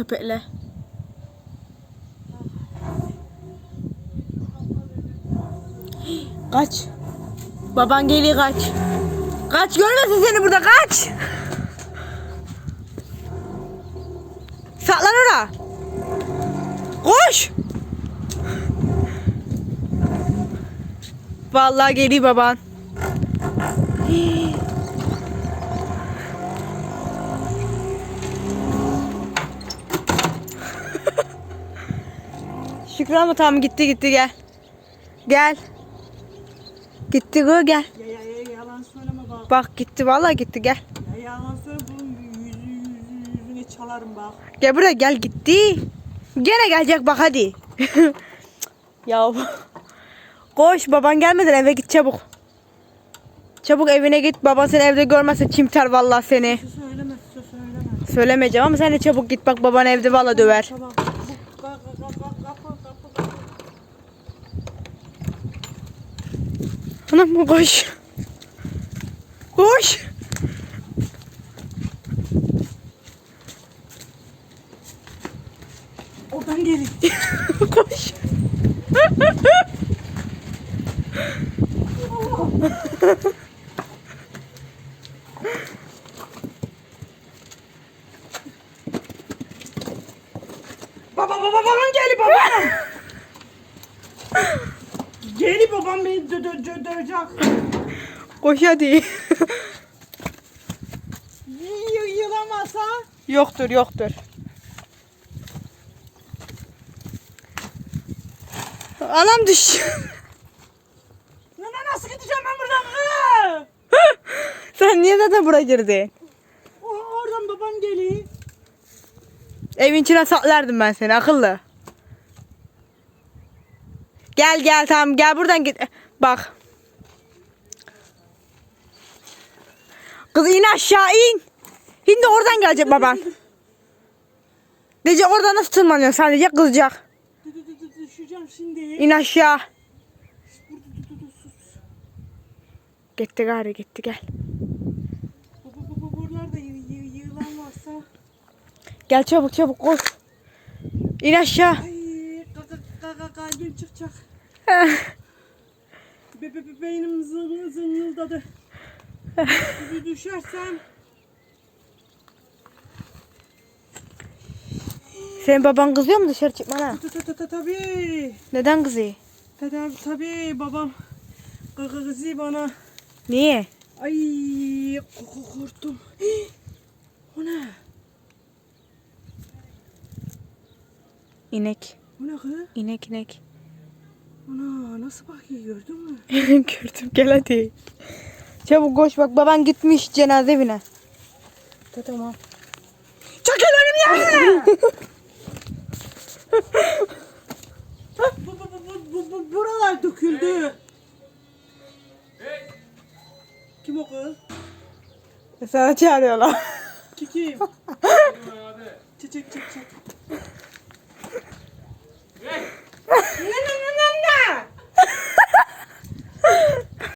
köpekle. Kaç. Baban geliyor kaç. Kaç görmesin seni burada kaç. Saklan oraya. Koş. Vallahi geliyor baban. Şükrü ama tamam gitti gitti gel. Gel. Gitti gö gel. Ya, ya, ya, yalan söyleme bak. Bak gitti vallahi gitti gel. Ya, yalan söyleme bunun yüzü, yüzü, yüzüne çalarım bak. Gel buraya gel gitti. Gene gelecek bak hadi. ya koş baban gelmeden eve git çabuk. Çabuk evine git baban seni evde görmezse çimter vallahi seni. Söyleme, söyleme. Söylemeyeceğim ama sen de çabuk git bak baban evde vallahi döver. Tamam. Anam koş. Koş. Oradan gelin. koş. Baba baba babam geli babam. Geli babam beni dö dö dö dövecek. Koş hadi. Y- yılamasa. yoktur yoktur. Anam düş. Nana nasıl gideceğim ben buradan? Sen niye zaten buraya girdin? O, oradan babam geliyor. Evin içine saklardım ben seni akıllı. Gel gel tamam gel buradan git. Bak. Kız in aşağı in. Şimdi oradan gelecek baban. Diyecek orada nasıl tırmanıyor sen diyecek kızacak. Dü- dü- dü- dü- Düşeceğim şimdi. İn aşağı. Gitti gari gitti gel. Bu, bu, bu, bu, buralarda y- y- yılan varsa. Gel çabuk çabuk koş. İn aşağı. Ay kaka kaka kalbim çıkacak. Be, be, be, beynim zın, zıngıldadı. Dü- Düşersem. Senin baban kızıyor mu dışarı çıkmana? Ta ta ta ta tabii. Neden kızıyor? Tabii tabii babam. Kaka kızı bana. Niye? Ay korktum. O ne? İnek. O ne kız? İnek inek. Ana nasıl bakıyor gördün mü? Gördüm gel hadi. Çabuk koş bak baban gitmiş cenaze evine. Ta tamam. Çekil önüm ya! bu, bu, bu, bu, bu, buralar döküldü. Kim o kız? Sana çağırıyorlar. Ki kim? Çek çek çek